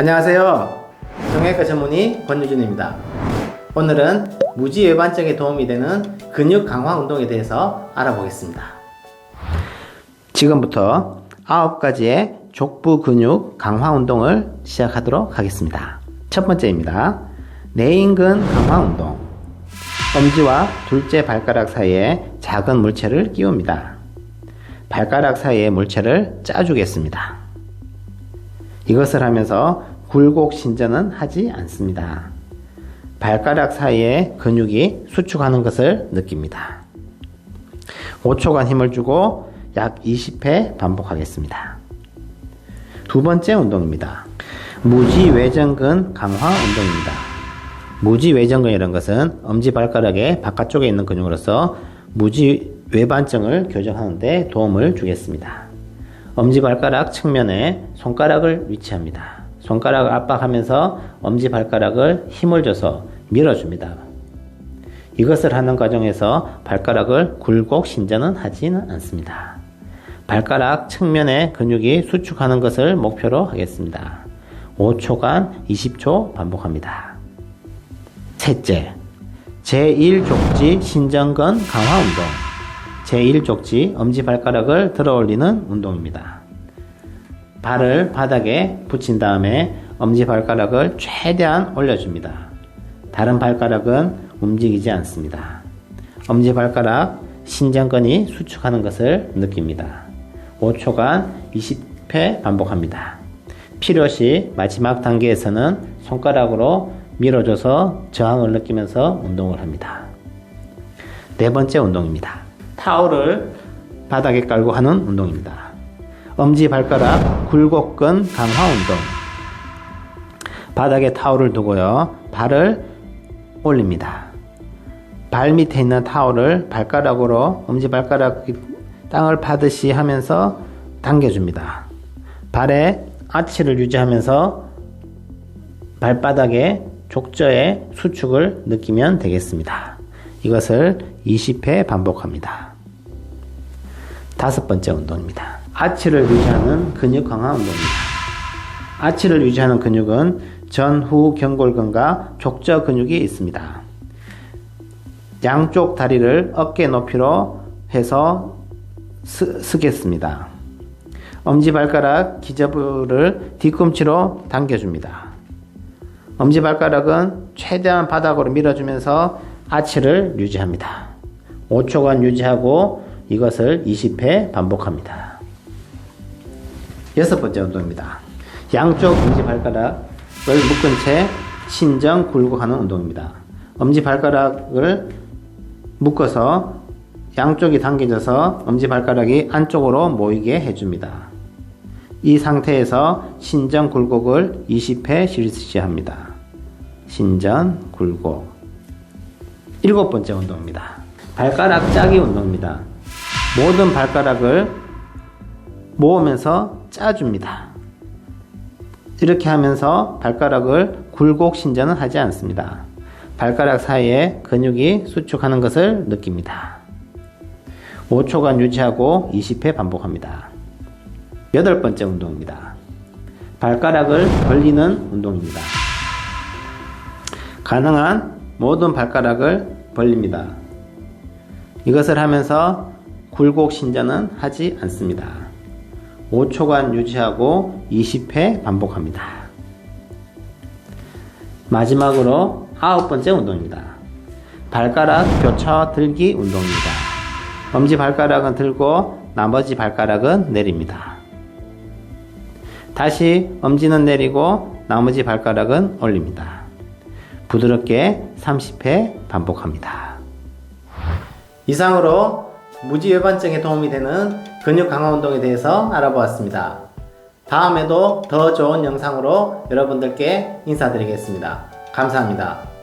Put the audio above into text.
안녕하세요. 정형외과 전문의 권유준입니다. 오늘은 무지 외반증에 도움이 되는 근육 강화 운동에 대해서 알아보겠습니다. 지금부터 9가지의 족부 근육 강화 운동을 시작하도록 하겠습니다. 첫 번째입니다. 내인근 강화 운동. 엄지와 둘째 발가락 사이에 작은 물체를 끼웁니다. 발가락 사이에 물체를 짜주겠습니다. 이것을 하면서 굴곡 신전은 하지 않습니다. 발가락 사이에 근육이 수축하는 것을 느낍니다. 5초간 힘을 주고 약 20회 반복하겠습니다. 두 번째 운동입니다. 무지외전근 강화 운동입니다. 무지외전근이라는 것은 엄지발가락의 바깥쪽에 있는 근육으로서 무지외반증을 교정하는데 도움을 주겠습니다. 엄지발가락 측면에 손가락을 위치합니다. 손가락을 압박하면서 엄지 발가락을 힘을 줘서 밀어줍니다. 이것을 하는 과정에서 발가락을 굴곡 신전은 하지는 않습니다. 발가락 측면의 근육이 수축하는 것을 목표로 하겠습니다. 5초간 20초 반복합니다. 셋째, 제1족지 신전근 강화 운동. 제1족지 엄지발가락을 들어 올리는 운동입니다. 발을 바닥에 붙인 다음에 엄지 발가락을 최대한 올려줍니다. 다른 발가락은 움직이지 않습니다. 엄지 발가락 신전근이 수축하는 것을 느낍니다. 5초간 20회 반복합니다. 필요시 마지막 단계에서는 손가락으로 밀어줘서 저항을 느끼면서 운동을 합니다. 네 번째 운동입니다. 타올을 바닥에 깔고 하는 운동입니다. 엄지 발가락 굴곡근 강화 운동. 바닥에 타올을 두고요. 발을 올립니다. 발 밑에 있는 타올을 발가락으로 엄지 발가락 땅을 파듯이 하면서 당겨줍니다. 발에 아치를 유지하면서 발바닥에 족저의 수축을 느끼면 되겠습니다. 이것을 20회 반복합니다. 다섯 번째 운동입니다. 아치를 유지하는 근육 강화 운동입니다. 아치를 유지하는 근육은 전후 경골근과 족저 근육이 있습니다. 양쪽 다리를 어깨 높이로 해서 스, 쓰겠습니다. 엄지발가락 기저부를 뒤꿈치로 당겨줍니다. 엄지발가락은 최대한 바닥으로 밀어주면서 아치를 유지합니다. 5초간 유지하고 이것을 20회 반복합니다. 여섯 번째 운동입니다. 양쪽 엄지 발가락을 묶은 채 신정 굴곡하는 운동입니다. 엄지 발가락을 묶어서 양쪽이 당겨져서 엄지 발가락이 안쪽으로 모이게 해줍니다. 이 상태에서 신전 굴곡을 20회 실시합니다. 신전 굴곡. 일곱 번째 운동입니다. 발가락 짜기 운동입니다. 모든 발가락을 모으면서 짜줍니다. 이렇게 하면서 발가락을 굴곡 신전은 하지 않습니다. 발가락 사이에 근육이 수축하는 것을 느낍니다. 5초간 유지하고 20회 반복합니다. 여덟 번째 운동입니다. 발가락을 벌리는 운동입니다. 가능한 모든 발가락을 벌립니다. 이것을 하면서 굴곡 신전은 하지 않습니다. 5초간 유지하고 20회 반복합니다. 마지막으로 아홉 번째 운동입니다. 발가락 교차 들기 운동입니다. 엄지 발가락은 들고 나머지 발가락은 내립니다. 다시 엄지는 내리고 나머지 발가락은 올립니다. 부드럽게 30회 반복합니다. 이상으로 무지 외반증에 도움이 되는 근육 강화 운동에 대해서 알아보았습니다. 다음에도 더 좋은 영상으로 여러분들께 인사드리겠습니다. 감사합니다.